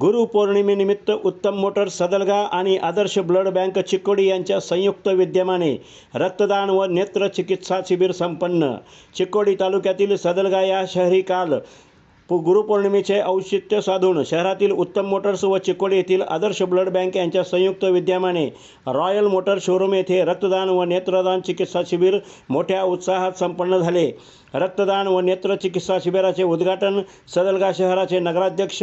गुरुपौर्णिमेनिमित्त उत्तम मोटर सदलगा आणि आदर्श blood bank Chikodi यांच्या संयुक्त विद्यमाने रक्तदान व नेत्र चिकित्सा शिबिर संपन्न. चिकोडी तालुक्यातील सदलगा या शहरी काल गुरुपौर्णिमेचे औचित्य साधून शहरातील उत्तम मोटर्स व चिकोडी येथील आदर्श ब्लड बँक यांच्या संयुक्त विद्यमाने रॉयल मोटर शोरूम येथे रक्तदान व नेत्रदान चिकित्सा शिबिर मोठ्या उत्साहात संपन्न झाले. रक्तदान व नेत्र चिकित्सा शिबिराचे उद्घाटन सदलगा शहराचे नगराध्यक्ष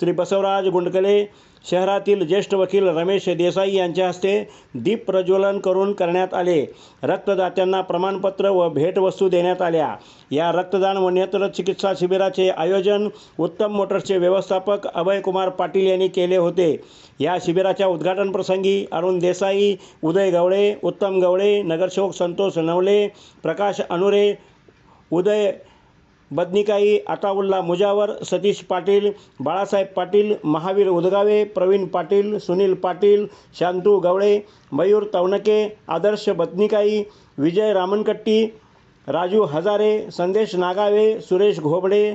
श्री बसवराज गुंडकले शहरातील ज्येष्ठ वकील रमेश देसाई यांच्या हस्ते दीप प्रज्वलन करून करण्यात आले. रक्तदात्यांना प्रमाणपत्र व भेटवस्तू देण्यात आल्या. या रक्तदान व नेत्र चिकित्सा शिबिराचे आयोजन उत्तम मोटर्सचे व्यवस्थापक अभयकुमार पाटील यांनी केले होते. या शिबिराच्या उद्घाटन प्रसंगी अरुण देसाई उदय गवळे उत्तम गवळे नगरसेवक संतोष नवले प्रकाश अनुरे उदय बदनिकाई अताउल्ला मुजावर सतीश पाटील बाळासाहेब पाटील महावीर उदगावे प्रवीण पाटील सुनील पाटील शांतू गवळे मयूर तवणके आदर्श बदनिकाई विजय रामनकट्टी राजू हजारे संदेश नागावे सुरेश घोबडे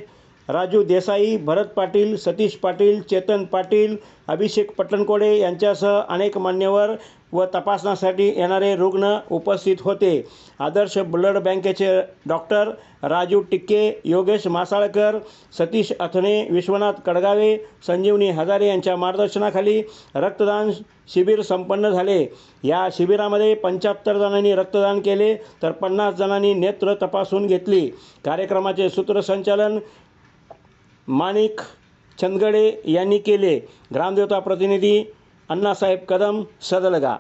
राजू देसाई भरत पाटील सतीश पाटील चेतन पाटील अभिषेक पटणकोडे यांच्यासह अनेक मान्यवर व तपासण्यासाठी येणारे रुग्ण उपस्थित होते. आदर्श ब्लड बँकेचे डॉक्टर राजू टिक्के योगेश मासाळकर सतीश अथणे विश्वनाथ कडगावे संजीवनी हजारे यांच्या मार्गदर्शनाखाली रक्तदान शिबिर संपन्न झाले. या शिबिरामध्ये पंच्याहत्तर जणांनी रक्तदान केले तर पन्नास जणांनी नेत्र तपासून घेतली. कार्यक्रमाचे सूत्रसंचालन माणिक चंदगडे यांनी केले. ग्रामदेवता प्रतिनिधी अण्णासाहेब कदम सदलगा.